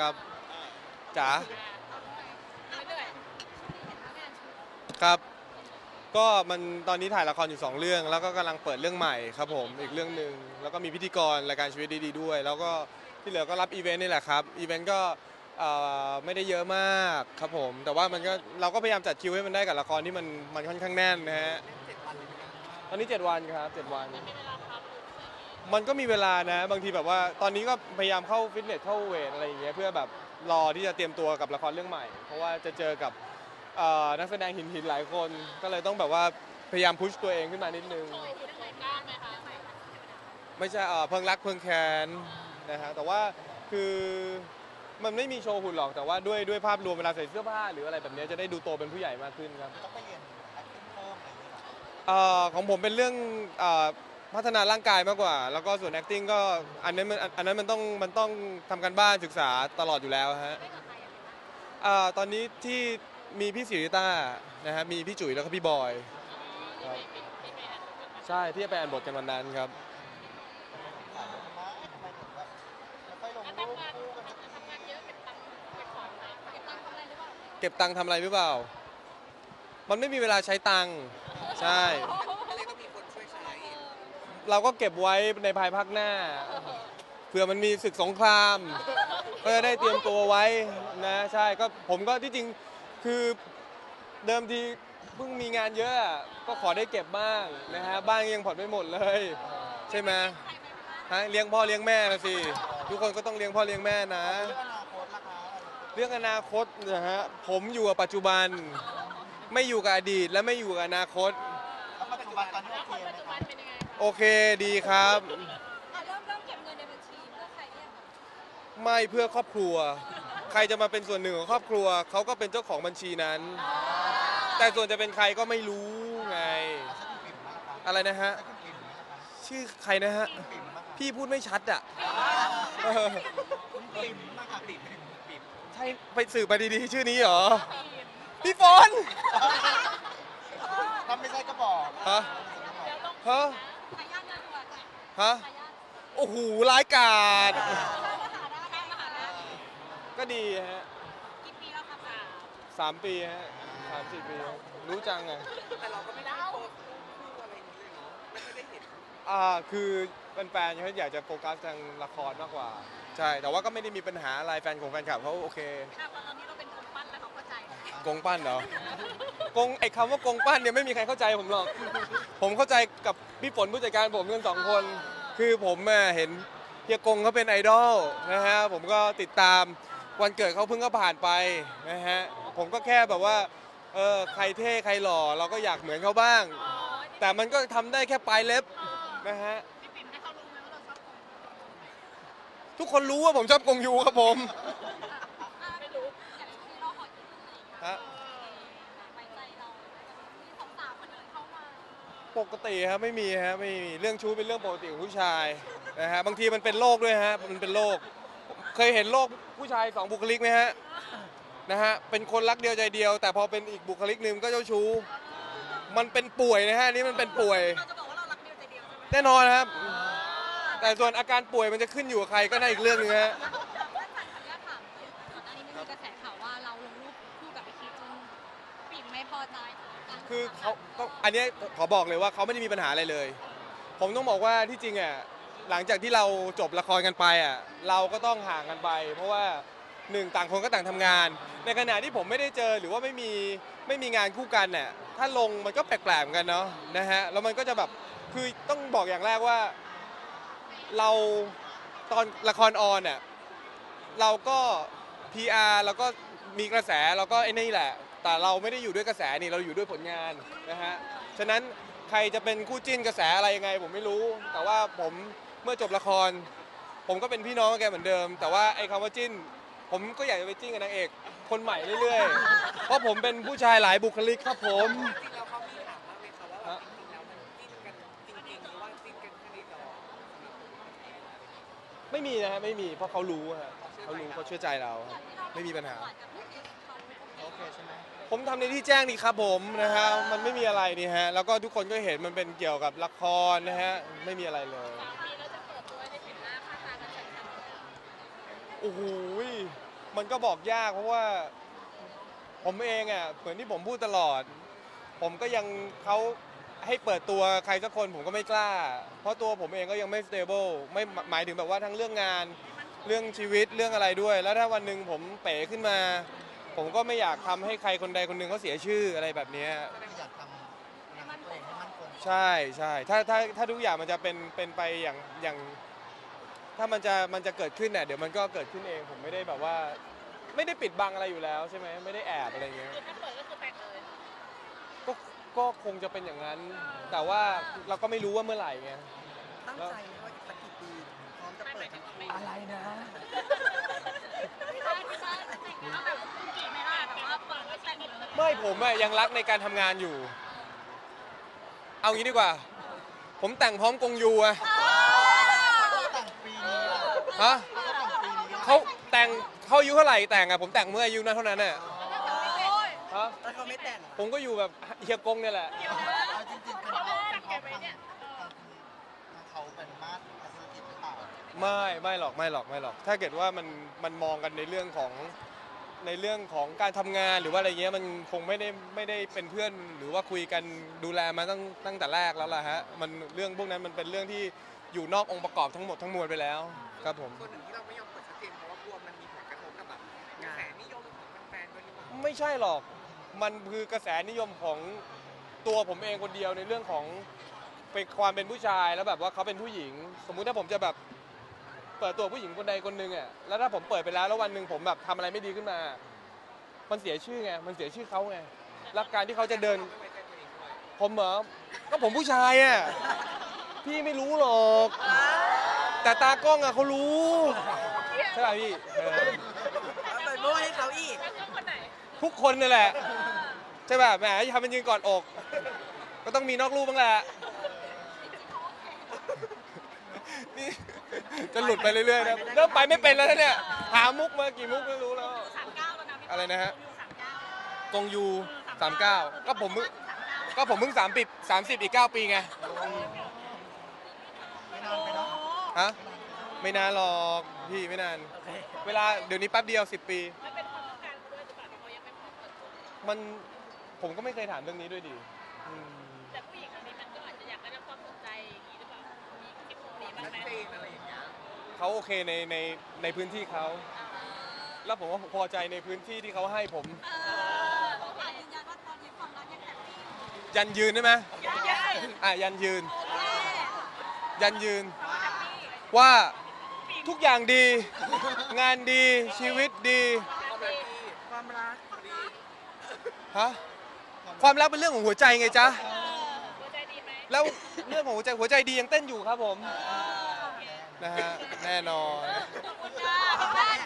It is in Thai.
ครับจ๋าไม่เหนื่อยครับ ก็มันตอนนี้ถ่ายละครอยู่สองเรื่อง แล้วก็กำลังเปิดเรื่องใหม่ครับผมอีกเรื่องหนึ่งแล้วก็มีพิธีกรรายการชีวิตดีๆด้วย แล้วก็ที่เหลือก็รับอีเวนต์นี่แหละครับอีเวนต์ก็เอ่อไม่ได้เยอะมากครับผม แต่ว่ามันก็เราก็พยายามจัดคิวให้มันได้กับละครที่มันมันค่อนข้างแน่นนะฮะตอนนี้ 7 วันครับ 7 วัน มันก็มีเวลานะ บางทีแบบว่า ตอนนี้ก็พยายามเข้าฟิตเนสเข้าเวทอะไรอย่างเงี้ยเพื่อแบบรอที่จะเตรียมตัวกับละครเรื่องใหม่ เพราะว่าจะเจอกับเอ่อนักแสดงหินหินๆหลายคน ก็เลยต้องแบบว่าพยายามพุชตัวเองขึ้นมานิดนึงโชว์คุณเคยกล้าไหมคะไม่ใช่เอ่อเพิ่งรักเพิ่งแค้นนะฮะแต่ว่าคือมันไม่มีโชว์หุ่นหรอกแต่ว่าด้วยด้วยภาพรวมเวลาใส่เสื้อผ้าหรืออะไรแบบเนี้ยจะได้ดูโตเป็นผู้ใหญ่มากขึ้นครับ ต้องไปเรียน acting เพิ่มอะไรอย่างเงี้ยเหรอ เอ่อของผมเป็นเรื่องเอ่อ พัฒนาร่างกายมากกว่า แล้วก็ส่วน acting ก็อันนั้นมันอันนั้นมันต้องมันต้องทำกันบ้านศึกษาตลอดอยู่แล้วฮะเอ่อตอนนี้ที่มีพี่สิริต้านะฮะมีพี่จุ๋ยแล้วก็พี่บอยครับใช่ที่จะไปอ่านบทกันวันนั้นครับถามว่าทำไมถึงแบบไม่ค่อยลงทำรูปงานคู่กันทำงานเยอะเก็บตังค์เก็บของนะเก็บตังค์ทำอะไรหรือเปล่าเก็บตังค์ทำอะไรหรือเปล่า มันไม่มีเวลาใช้ตังค์ใช่ เราก็เก็บไว้ในภายภาคหน้า เผื่อมันมีศึกสงคราม ก็จะได้เตรียมตัวไว้นะใช่ก็ผมก็ที่จริงคือเดิมทีเพิ่งมีงานเยอะอะก็ขอได้เก็บบ้างนะฮะบ้านยังผ่อนไม่หมดเลย ใช่ไหมฮะเลี้ยงพ่อเลี้ยงแม่นะสิทุกคนก็ต้องเลี้ยงพ่อเลี้ยงแม่นะ เรื่องอนาคตล่ะคะเรื่องอนาคตนะฮะผมอยู่กับปัจจุบัน ไม่อยู่กับอดีตและไม่อยู่กับอนาคต แล้วปัจจุบันตอนนี้แล้วโอคเคนไหมปัจจุคะบันเป็นยังไง โอเคดีครับ อะเริ่มเริ่มเก็บเงินในบัญชีเพื่อใครเนี่ยคะไม่เพื่อครอบครัว ใครจะมาเป็นส่วนหนึ่งของครอบครัว เขาก็เป็นเจ้าของบัญชีนั้น แต่ส่วนจะเป็นใครก็ไม่รู้ไงสักคุณปิ่มมากคะอะไรนะฮะสักคุณปิ่มนะคะชื่อใครนะฮะปิ่มมากค่ะพี่พูดไม่ชัดอะเออคุณปิ่มมากค่ะปิ่มปิ่มใช่ไปสืบมาดีๆ ชื่อนี้เหรอ พี่ฝน ถ้าไม่ใช่ก็บอกฮะเดี๋ยวลงฮะ ขายญาติเงินด่วนฮะขายญาติโอ้โหร้ายกาจข้ามมหาได้ข้ามมหาได้ก็ดีฮะกี่ปีแล้วครับอะสามปีฮะสามสี่ปีครับรู้จังไง แต่เราก็ไม่ได้อ่าคือแฟนๆเขาอยากจะโฟกัสทางละครมากกว่า ใช่ แต่ว่าก็ไม่ได้มีปัญหาอะไรแฟนของแฟนคลับเขาโอเคอะตอนนี้เราเป็นคนปั้นแล้วเขาเข้าใจ กงปั้นเหรอ กงไอ้คำว่ากงปั้นเนี่ยไม่มีใครเข้าใจผมหรอก ผมเข้าใจกับพี่ฝนผู้จัดการผมกันสองคน คือผมอะเห็นเฮียกงเขาเป็นไอดอลนะฮะผมก็ติดตามวันเกิดเขาเพิ่งก็ผ่านไปนะฮะผมก็แค่แบบว่าเออใครเท่ใครหล่อเราก็อยากเหมือนเขาบ้าง แต่มันก็ทำได้แค่ปลายเล็บนะฮะพี่ปิ่มให้เขารู้ไหมว่าเราชอบคนทุกคนรู้ว่าผมชอบกงยูครับผม ไม่รู้อย่างที่เราขอยืมเงินฮะ ไว้ใจเรามีสองสาวคนอื่นเข้ามา ปกติครับไม่มีฮะไม่มีเรื่องชู้เป็นเรื่องปกติของผู้ชายนะฮะบางทีมันเป็นโรคด้วยฮะมันเป็นโรคเคยเห็นโรคผู้ชายสองบุคลิกไหมฮะนะฮะเป็นคนรักเดียวใจเดียว แต่พอเป็นอีกบุคลิกหนึ่งก็เจ้าชู้ มันเป็นป่วยนะฮะอันนี่มันเป็นป่วยเราจะบอกว่าเรารักเดียวใจเดียวใช่ไหมแน่นอนครับ แต่ส่วนอาการป่วยมันจะขึ้นอยู่กับใครก็น่าอีกเรื่องหนึงฮะ คือเขาก็อันเนี้ยขอบอกเลยว่าเขาไม่ได้มีปัญหาอะไรเลย ผมต้องบอกว่าที่จริงอะหลังจากที่เราจบละครกันไปอะเราก็ต้องห่างกันไป เพราะว่าหนึ่งต่างคนก็ต่างทำงาน ในขณะที่ผมไม่ได้เจอหรือว่าไม่มีไม่มีงานคู่กันเนี่ยถ้าลงมันก็แปลกๆเหมือนกันเนาะนะฮะแล้วมันก็จะแบบคือต้องบอกอย่างแรกว่า เราตอนละครออนเนี่ยเราก็ PR แล้วก็มีกระแสเราก็ไอ้นี่แหละ แต่เราไม่ได้อยู่ด้วยกระแสนี่เราอยู่ด้วยผลงานนะฮะฉะนั้นใครจะเป็นคู่จิ้นกระแสอะไรยังไง ผมไม่รู้ แต่ว่าผมเมื่อจบละคร ผมก็เป็นพี่น้องกับแกเหมือนเดิม แต่ว่าไอ้คำว่าจิ้น ผมก็อยากจะไปจิ้นกับนางเอก คนใหม่เรื่อยๆ เพราะผมเป็นผู้ชายหลายบุคลิกครับผม จริงๆแล้วเขามีถามบ้างไหมคะว่าแบบจริงๆแล้วมันจิ้นกันจริงๆหรือว่าจิ้นกันแค่ในจอไม่มีนะฮะไม่มีเพราะเขารู้ฮะเขารู้เขาเชื่อใจเรา ไม่มีปัญหา โอเคใช่ไหมผมทำในที่แจ้งนี่ครับผมนะฮะมันไม่มีอะไรนี่ฮะแล้วก็ทุกคนก็เห็นมันเป็นเกี่ยวกับละครนะฮะไม่มีอะไรเลยสามปีแล้วจะเปิดตัวในสินหน้าค่าตากันชัดโอ้โหยมันก็บอกยากเพราะว่า ผมเองอะเหมือนที่ผมพูดตลอด ผมก็ยังเขาให้เปิดตัวใครสักคนผมก็ไม่กล้า เพราะตัวผมเองก็ยังไม่ stable ไม่หมายถึงแบบว่าทั้งเรื่องงาน เรื่องชีวิตเรื่องอะไรด้วย แล้วถ้าวันหนึ่งผมเป๋ขึ้นมา ผมก็ไม่อยากทำให้ใครคนใดคนหนึ่งเขาเสียชื่ออะไรแบบเนี้ยที่อยากทำงานตัวเองให้มั่นคงใช่ใช่ถ้าถ้าถ้าทุกอย่างมันจะเป็นเป็นไปอย่างอย่าง ถ้ามันจะมันจะเกิดขึ้นเนี่ยเดี๋ยวมันก็เกิดขึ้นเองผมไม่ได้แบบว่า ไม่ได้ปิดบังอะไรอยู่แล้วใช่ไหมไม่ได้แอบอะไรเงี้ยคือถ้าเปิดก็คือแต่งเลยก็ก็คงจะเป็นอย่างนั้น แต่ว่าเราก็ไม่รู้ว่าเมื่อไหร่ไง ตั้งใจไหมว่าอีกสักกี่ปีพร้อมจะเปิดทั้งคู่อะไรนะพี่บ้านพี่บ้านแต่งเอาแบบคุกิไหมล่ะแบบว่าเปิดก็แต่งเลยไม่ผมอะยังรักในการทำงานอยู่ เอางี้ดีกว่า ผมแต่งพร้อมกงยูอะเขาแต่งปีนี้ล่ะฮะเขาแต่งปีนี้ล่ะเขาแต่งเขาอายุเท่าไหร่แต่งอะผมแต่งเมื่ออายุนั้นเท่านั้นอะฮะแล้วเขาไม่แต่งเหรอผมก็อยู่แบบเฮียกงเนี่ยแหละ เไม่ไม่หรอกไม่หรอกไม่หรอก ถ้าเกิดว่ามันมันมองกันในเรื่องของในเรื่องของการทำงานหรือว่าอะไรเงี้ยมันคงไม่ได้ไม่ได้เป็นเพื่อนหรือว่าคุยกันดูแลมาตั้งตั้งแต่แรกแล้วล่ะฮะมันเรื่องพวกนั้นมันเป็นเรื่องที่อยู่นอกองค์ประกอบทั้งหมดทั้งมวลไปแล้วครับผม ส่วนหนึ่งที่เราไม่ยอมเปิดชัดเจนเพราะว่ากลัวมันมีผลกระทบกับแบบกระแสนิยมของแฟนๆด้วยหรือเปล่าไม่ใช่หรอก มันคือกระแสนิยมของตัวผมเองคนเดียวในเรื่องของเป็นความเป็นผู้ชายแล้วแบบว่าเขาเป็นผู้หญิง สมมุติถ้าผมจะแบบ เปิดตัวผู้หญิงคนใดคนหนึ่งอะแล้วถ้าผมเปิดไปแล้วแล้ววันหนึ่งผมแบบทำอะไรไม่ดีขึ้นมา มันเสียชื่อไงมันเสียชื่อเขาไงแล้วการที่เขาจะเดินไม่ไว้ใจตัวเองด้วยผมเหรอก็ผมผู้ชายอะพี่ไม่รู้หรอก แต่ตากล้องอะเขารู้ใช่ป่ะพี่เออเอาไปโม้ให้เขาอีก แล้วก็คนไหนทุกคนนี่แหละใช่ป่ะแหมทำเป็นยืนกอดอก ก็ต้องมีนอกรูปบ้างแหละ นี่ จะหลุดไปเรื่อยๆนะเริ่มไปไม่เป็นแล้วนะเนี่ย หามุกมากี่มุกไม่รู้แล้ว สามเก้าแล้วนะพี่อะไรนะฮะ สามเก้ากงยูสามเก้าก็ผมเพิ่งก็ผมเพิ่งสามปิดสามสิบอีกเก้าปีไงไม่นานไปเนาะฮะไม่นานหรอกพี่ไม่นาน เวลาเดี๋ยวนี้แป๊บเดียว 10 ปี มันเป็นความต้องการเขาด้วยหรือเปล่าที่เขายังไม่พร้อมเปิดตัวมันผมก็ไม่เคยถามเรื่องนี้ด้วยดิอืม ชัดไหมเจนอะไรอย่างเงี้ยเขาโอเคในในในพื้นที่เขา แล้วผมก็พอใจในพื้นที่ที่เขาให้ผมเออเขาขอยืนยันว่าตอนนี้ความรักยังแฮปปี้อยู่ยันยืนได้ไหมยังยังอะยันยืนโอเคยันยืนแฮปปี้ว่าทุกอย่างดี งานดีชีวิตดีความรักดีความรักดีฮะความรักเป็นเรื่องของหัวใจไงจ๊ะ แล้วเรื่องของหัวใจหัวใจดียังเต้นอยู่ครับผมนะฮะแน่นอน ขอบคุณค่ะพี่แป้น